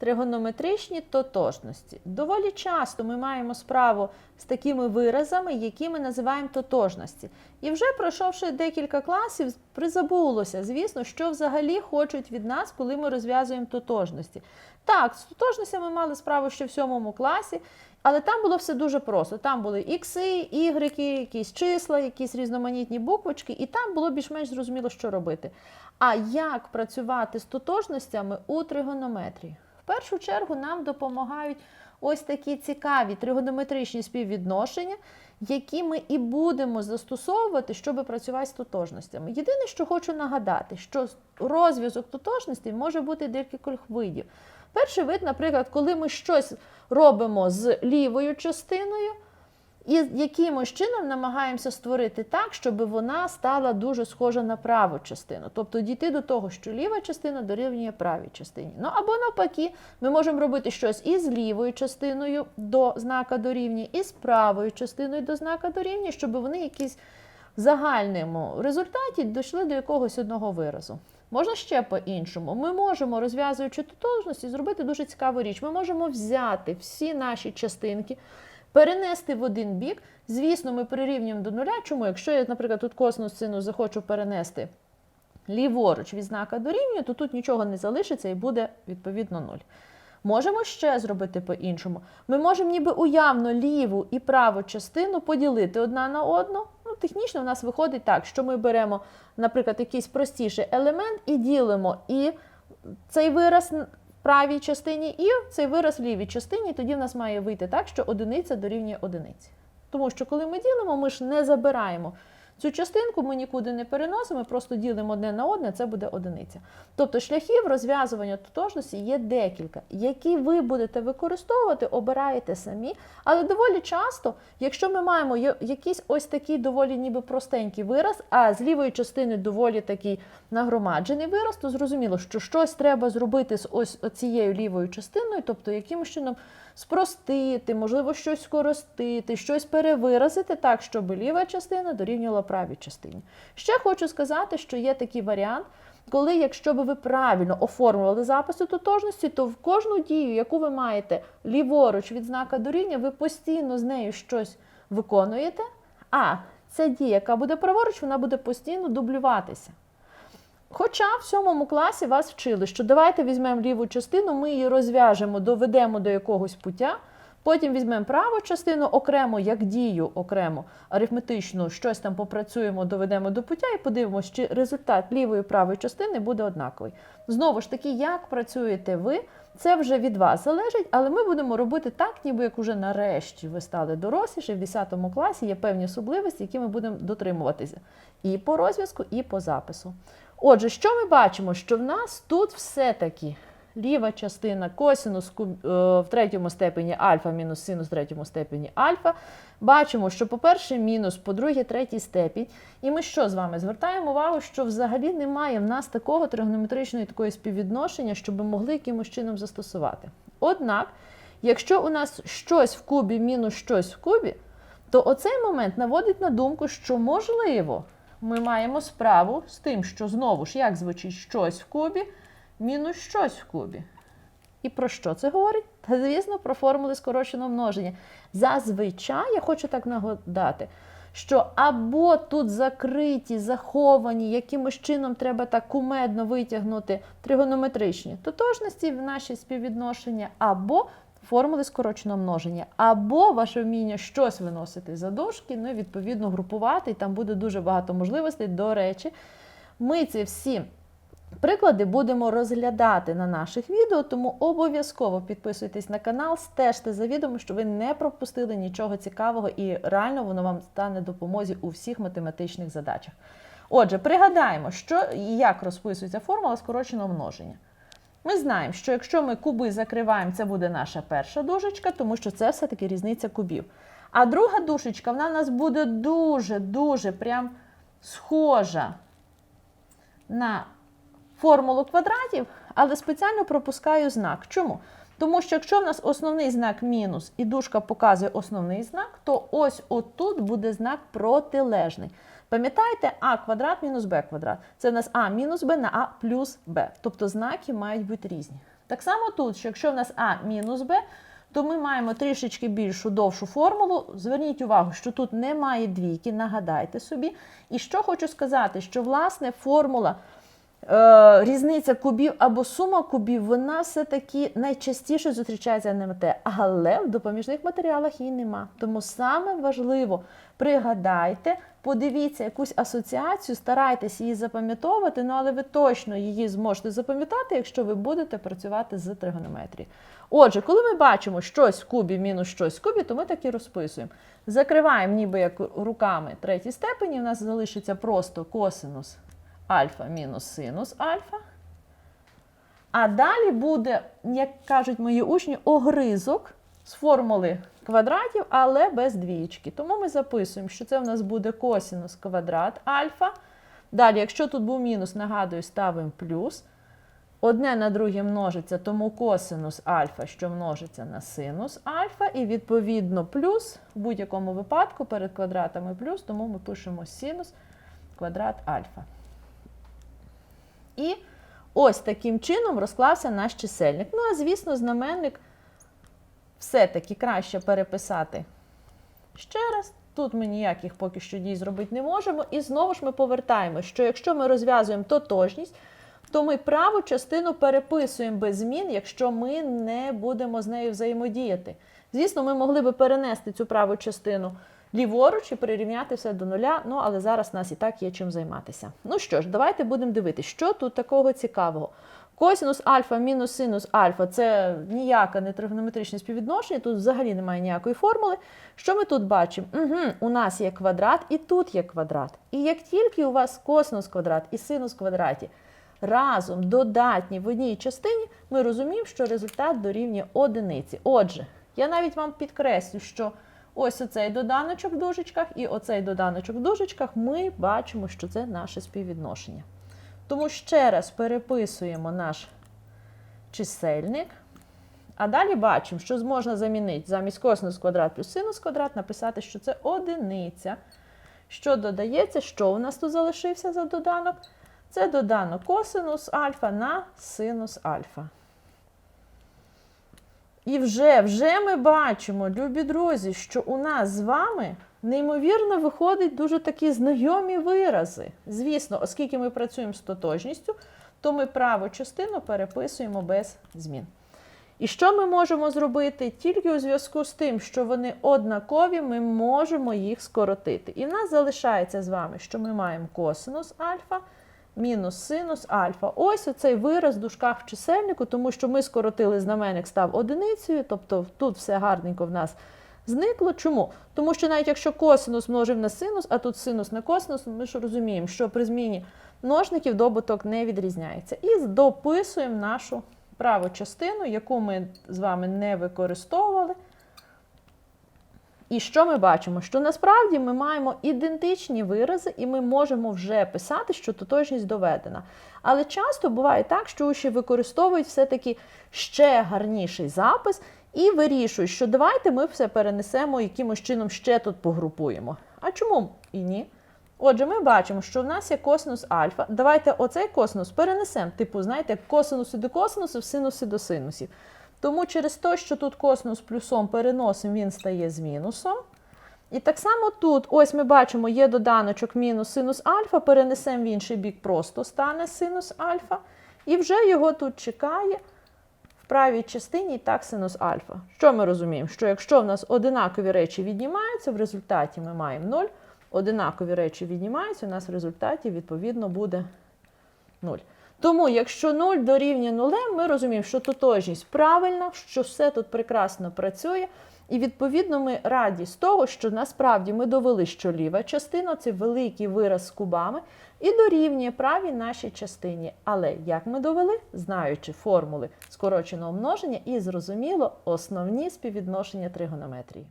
тригонометричні тотожності. Доволі часто ми маємо справу з такими виразами, які ми називаємо тотожності. І вже пройшовши декілька класів, призабулося, звісно, що взагалі хочуть від нас, коли ми розв'язуємо тотожності. Так, з тотожностями мали справу ще в сьомому класі, але там було все дуже просто. Там були ікси, ігреки, якісь числа, якісь різноманітні буквочки, і там було більш-менш зрозуміло, що робити. А як працювати з тотожностями у тригонометрії? Першу чергу нам допомагають ось такі цікаві тригонометричні співвідношення, які ми і будемо застосовувати, щоб працювати з тотожностями. Єдине, що хочу нагадати, що розв'язок тотожностей може бути декількох видів. Перший вид, наприклад, коли ми щось робимо з лівою частиною, і якимось чином намагаємося створити так, щоб вона стала дуже схожа на праву частину. Тобто дійти до того, що ліва частина дорівнює правій частині. Ну або навпаки, ми можемо робити щось і з лівою частиною до знака дорівнює, і з правою частиною до знака дорівнює, щоб вони якісь в загальному результаті дійшли до якогось одного виразу. Можна ще по-іншому. Ми можемо, розв'язуючи тотожності, зробити дуже цікаву річ. Ми можемо взяти всі наші частинки, перенести в один бік. Звісно, ми прирівнюємо до нуля. Чому? Якщо я, наприклад, тут косинус сину захочу перенести ліворуч від знака дорівнює, то тут нічого не залишиться і буде відповідно 0. Можемо ще зробити по-іншому. Ми можемо ніби уявно ліву і праву частину поділити одна на одну. Ну, технічно в нас виходить так, що ми беремо, наприклад, якийсь простіший елемент і ділимо і цей вираз правій частині, і цей вираз в лівій частині. Тоді в нас має вийти так, що одиниця дорівнює одиниці. Тому що коли ми ділимо, ми ж не забираємо цю частинку, ми нікуди не переносимо, просто ділимо одне на одне, це буде одиниця. Тобто шляхів розв'язування тотожності є декілька. Які ви будете використовувати, обираєте самі. Але доволі часто, якщо ми маємо якийсь ось такий доволі ніби простенький вираз, а з лівої частини доволі такий нагромаджений вираз, то зрозуміло, що щось треба зробити з ось цією лівою частиною, тобто якимось чином спростити, можливо, щось скоростити, щось перевиразити так, щоб ліва частина дорівнювала правій частині. Ще хочу сказати, що є такий варіант, коли, якщо би ви правильно оформлювали записи тотожності, то в кожну дію, яку ви маєте ліворуч від знака дорівнює, ви постійно з нею щось виконуєте, а ця дія, яка буде праворуч, вона буде постійно дублюватися. Хоча в сьомому класі вас вчили, що давайте візьмемо ліву частину, ми її розв'яжемо, доведемо до якогось пуття, потім візьмемо праву частину окремо, як дію окремо, арифметичну, щось там попрацюємо, доведемо до пуття і подивимося, чи результат лівої і правої частини буде однаковий. Знову ж таки, як працюєте ви, це вже від вас залежить, але ми будемо робити так, ніби як уже нарешті ви стали доросліші, в 10 класі є певні особливості, які ми будемо дотримуватися і по розв'язку, і по запису. Отже, що ми бачимо? Що в нас тут все-таки ліва частина косинус е, в третьому степені альфа мінус синус в третьому степені альфа. Бачимо, що, по-перше, мінус, по-друге, третій степінь. І ми що з вами звертаємо увагу, що взагалі немає в нас такого тригонометричного такої співвідношення, щоб ми могли якимось чином застосувати. Однак, якщо у нас щось в кубі мінус щось в кубі, то оцей момент наводить на думку, що можливо ми маємо справу з тим, що знову ж як звучить щось в кубі, мінус щось в кубі. І про що це говорить? Та, звісно, про формули скороченого множення. Зазвичай я хочу так нагадати, що або тут закриті, заховані, якимось чином треба так кумедно витягнути тригонометричні тотожності в наші співвідношення, або формули скороченого множення, або ваше вміння щось виносити за дошки, ну і відповідно групувати, і там буде дуже багато можливостей. До речі, ми ці всі приклади будемо розглядати на наших відео, тому обов'язково підписуйтесь на канал, стежте за відео, щоб ви не пропустили нічого цікавого і реально воно вам стане допомозі у всіх математичних задачах. Отже, пригадаємо, що і як розписується формула скороченого множення. Ми знаємо, що якщо ми куби закриваємо, це буде наша перша дужечка, тому що це все-таки різниця кубів. А друга дужечка, вона в нас буде дуже-дуже прям схожа на формулу квадратів, але спеціально пропускаю знак. Чому? Тому що якщо в нас основний знак мінус і дужка показує основний знак, то ось отут буде знак протилежний. Пам'ятаєте, а квадрат мінус б квадрат. Це в нас а мінус б на а плюс б. Тобто знаки мають бути різні. Так само тут, що якщо в нас А мінус Б, то ми маємо трішечки більшу довшу формулу. Зверніть увагу, що тут немає двійки, нагадайте собі. І що хочу сказати, що власне формула е, різниця кубів або сума кубів, вона все-таки найчастіше зустрічається на МТ, але в допоміжних матеріалах її нема. Тому саме важливо пригадайте, подивіться якусь асоціацію, старайтесь її запам'ятовувати, ну але ви точно її зможете запам'ятати, якщо ви будете працювати з тригонометрією. Отже, коли ми бачимо щось в кубі мінус щось в кубі, то ми так і розписуємо. Закриваємо ніби як руками третій степені, у нас залишиться просто косинус альфа мінус синус альфа. А далі буде, як кажуть мої учні, огризок з формули квадратів, але без двієчки. Тому ми записуємо, що це в нас буде косинус квадрат альфа. Далі, якщо тут був мінус, нагадую, ставимо плюс. Одне на друге множиться, тому косинус альфа, що множиться на синус альфа, і відповідно плюс в будь-якому випадку перед квадратами плюс, тому ми пишемо синус квадрат альфа. І ось таким чином розклався наш чисельник. Ну, а звісно, знаменник все-таки краще переписати ще раз. Тут ми ніяких поки що дій зробити не можемо. І знову ж ми повертаємо, що якщо ми розв'язуємо тотожність, то ми праву частину переписуємо без змін, якщо ми не будемо з нею взаємодіяти. Звісно, ми могли би перенести цю праву частину ліворуч і прирівняти все до нуля, ну але зараз у нас і так є чим займатися. Ну що ж, давайте будемо дивитися, що тут такого цікавого. Косинус альфа мінус синус альфа це ніяке не тригонометричне співвідношення, тут взагалі немає ніякої формули. Що ми тут бачимо? Угу, У нас є квадрат і тут є квадрат. І як тільки у вас косинус квадрат і синус квадраті разом додатні в одній частині, ми розуміємо, що результат дорівнює одиниці. Отже, я навіть вам підкреслю, що ось оцей доданочок в дужечках і оцей доданочок в дужечках, ми бачимо, що це наше співвідношення. Тому ще раз переписуємо наш чисельник. А далі бачимо, що можна замінити замість косинус квадрат плюс синус квадрат, написати, що це одиниця. Що додається, що у нас тут залишився за доданок? Це доданок косинус альфа на синус альфа. І вже, вже ми бачимо, любі друзі, що у нас з вами неймовірно виходять дуже такі знайомі вирази. Звісно, оскільки ми працюємо з тотожністю, то ми праву частину переписуємо без змін. І що ми можемо зробити? Тільки у зв'язку з тим, що вони однакові, ми можемо їх скоротити. І в нас залишається з вами, що ми маємо косинус альфа мінус синус альфа. Ось оцей вираз в дужках в чисельнику, тому що ми скоротили знаменник, став одиницею, тобто тут все гарненько в нас зникло. Чому? Тому що навіть якщо косинус множив на синус, а тут синус на косинус, ми ж розуміємо, що при зміні множників добуток не відрізняється. І дописуємо нашу праву частину, яку ми з вами не використовували. І що ми бачимо? Що насправді ми маємо ідентичні вирази, і ми можемо вже писати, що тотожність доведена. Але часто буває так, що учні використовують все-таки ще гарніший запис і вирішують, що давайте ми все перенесемо якимось чином ще тут погрупуємо. А чому і ні? Отже, ми бачимо, що в нас є косинус альфа. Давайте оцей косинус перенесемо, типу, знаєте, косинуси до косинусів, синуси до синусів. Тому через те, що тут косинус плюсом переносимо, він стає з мінусом. І так само тут, ось ми бачимо, є доданочок мінус синус альфа, перенесемо в інший бік, просто стане синус альфа. І вже його тут чекає правій частині і так синус альфа. Що ми розуміємо? Що якщо в нас одинакові речі віднімаються, в результаті ми маємо 0, одинакові речі віднімаються, у нас в результаті, відповідно, буде 0. Тому, якщо 0 дорівнює 0, ми розуміємо, що тотожність правильна, що все тут прекрасно працює. І, відповідно, ми раді з того, що насправді ми довели, що ліва частина це великий вираз з кубами, і дорівнює правій нашій частині. Але як ми довели, знаючи формули скороченого множення і зрозуміло основні співвідношення тригонометрії.